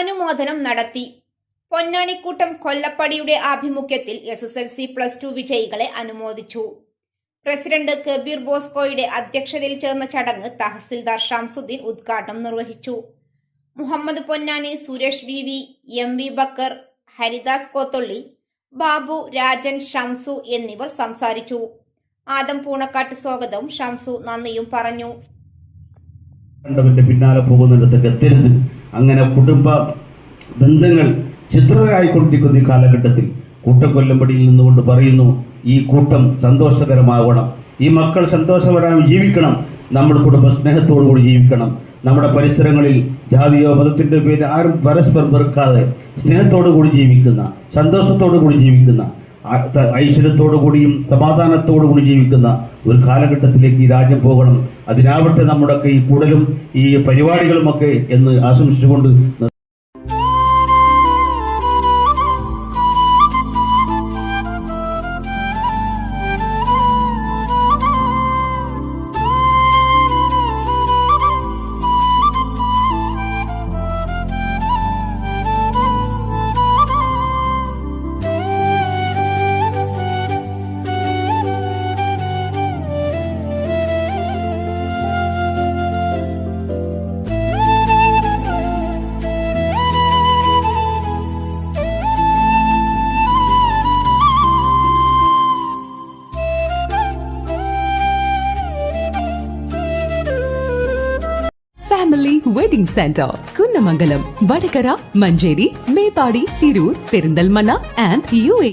അനുമോദനം നടത്തി. പൊന്നാണിക്കൂട്ടം കൊല്ലപ്പടിയുടെ ആഭിമുഖ്യത്തിൽ S S L C plus two വിജയികളെ അനുമോദിച്ചു. പ്രസിഡന്റ് കബീർ ബോസ്കോയുടെ അധ്യക്ഷതയിൽ ചേർന്ന ചടങ്ങ് തഹസിൽദാർ ഷംസുദ്ദീൻ ഉദ്ഘാടനം നിർവഹിച്ചു. Muhammad Ponnani Suresh V V M V Bakkar Haridas Kotholli Babu Rajan Shamsu എന്നിവർ സംസാരിച്ചു. ആദം പൂണക്കാട്ട് സ്വാഗതവും ഷംസു നന്ദിയും പറഞ്ഞു. പിന്നാലെ അങ്ങനെ കുടുംബ ബന്ധങ്ങൾ ചിത്രരായിക്കൊണ്ടിരിക്കുന്ന ഈ കാലഘട്ടത്തിൽ കൂട്ടക്കൊല്ലമ്പടിയിൽ നിന്നുകൊണ്ട് പറയുന്നു ഈ കൂട്ടം സന്തോഷകരമാവണം. ഈ മക്കൾ സന്തോഷപരമായി ജീവിക്കണം. നമ്മൾ കുടുംബ സ്നേഹത്തോടു കൂടി ജീവിക്കണം. നമ്മുടെ പരിസരങ്ങളിൽ ജാതിയോ മതത്തിന്റെ പേര് ആരും പരസ്പരം വെറുക്കാതെ സ്നേഹത്തോടു കൂടി ജീവിക്കുന്ന സന്തോഷത്തോടു കൂടി ജീവിക്കുന്ന ആ- സമാധാനത്തോടുകൂടി ജീവിക്കുന്ന ഒരു കാലഘട്ടത്തിലേക്ക് ഈ രാജ്യം പോകണം. അതിനാവട്ടെ നമ്മുടെയൊക്കെ ഈ കൂടലും ഈ പരിപാടികളുമൊക്കെ എന്ന് ആശംസിച്ചുകൊണ്ട് family wedding centre Kunnamangalam Vadakara Manjeri Meppadi Tirur Perinthalmanna and U A